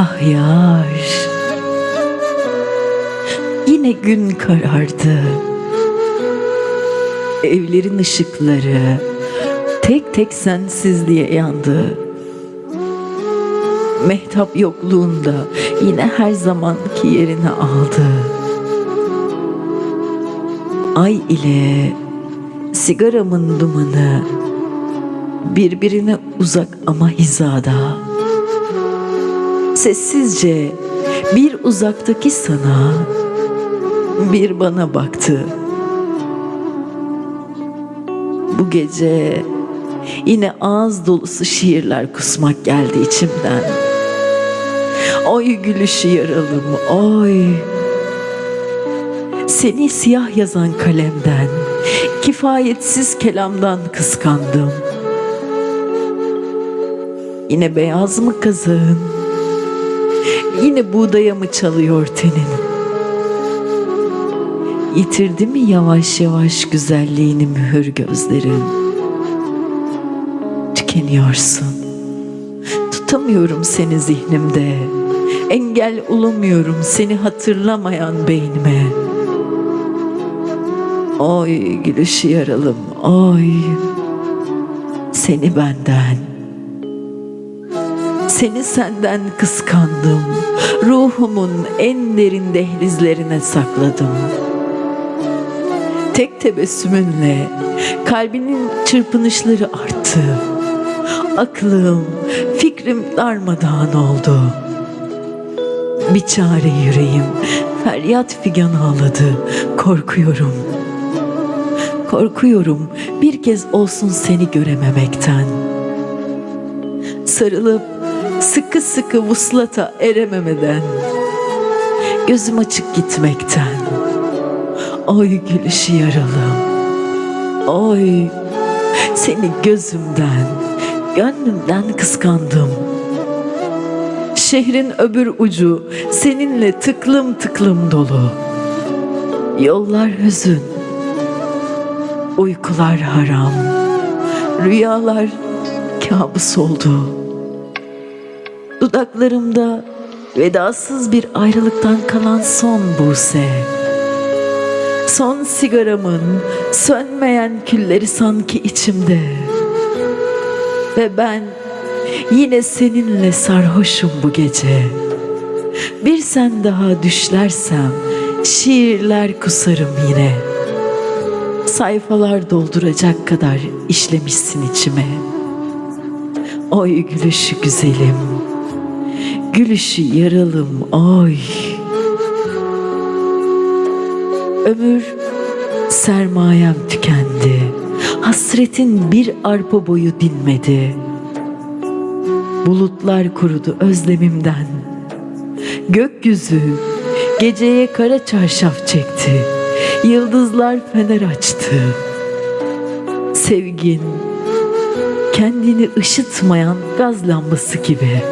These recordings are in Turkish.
Ah yar. Yine gün karardı. Evlerin ışıkları tek tek sensizliğe yandı. Mehtap yokluğunda yine her zamanki yerini aldı. Ay ile sigaramın dumanı birbirine uzak ama hizada. Sessizce bir uzaktaki sana, bir bana baktı. Bu gece yine ağız dolusu şiirler kusmak geldi içimden. Oy gülüşü yaralım, oy. Seni siyah yazan kalemden, kifayetsiz kelamdan kıskandım. Yine beyaz mı kazağın? Yine buğdaya mı çalıyor tenin? Yitirdi mi yavaş yavaş güzelliğini mühür gözlerin? Tükeniyorsun. Tutamıyorum seni zihnimde. Engel olamıyorum seni hatırlamayan beynime. Oy gülüşü yaralım, oy. Seni benden. Seni senden kıskandım. Ruhumun en derin dehlizlerine sakladım. Tek tebessümünle kalbinin çırpınışları arttı. Aklım, fikrim darmadağın oldu. Bir çare yüreğim feryat figan ağladı. Korkuyorum. Korkuyorum bir kez olsun seni görememekten. Sarılıp sıkı sıkı vuslata erememeden. Gözüm açık gitmekten. Oy gülüşü yaralım. Oy seni gözümden, gönlümden kıskandım. Şehrin öbür ucu seninle tıklım tıklım dolu. Yollar hüzün, uykular haram, rüyalar kabus oldu. Dudaklarımda vedasız bir ayrılıktan kalan son buse. Son sigaramın sönmeyen külleri sanki içimde. Ve ben yine seninle sarhoşum bu gece. Bir sen daha düşlersem şiirler kusarım yine. Sayfalar dolduracak kadar işlemişsin içime. Oy gülüşü güzelim, gülüşü yaralım oy. Ömür sermayem tükendi. Hasretin bir arpa boyu dinmedi. Bulutlar kurudu özlemimden. Gökyüzü geceye kara çarşaf çekti. Yıldızlar fener açtı. Sevgin kendini ışıtmayan gaz lambası gibi.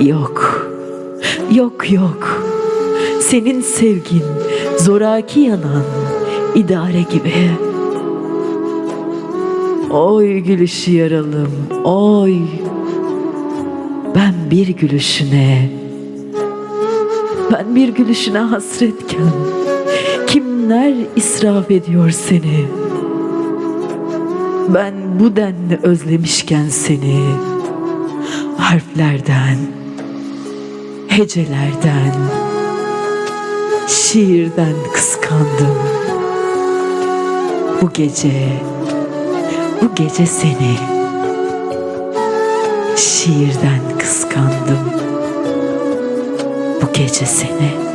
Yok, yok, yok. Senin sevgin zoraki yanan idare gibi. Oy gülüşü yaralım, oy. Ben bir gülüşüne, ben bir gülüşüne hasretken kimler israf ediyor seni? Ben bu denli özlemişken seni harflerden, hecelerden, şiirden kıskandım. Bu gece, bu gece seni şiirden kıskandım. Bu gece seni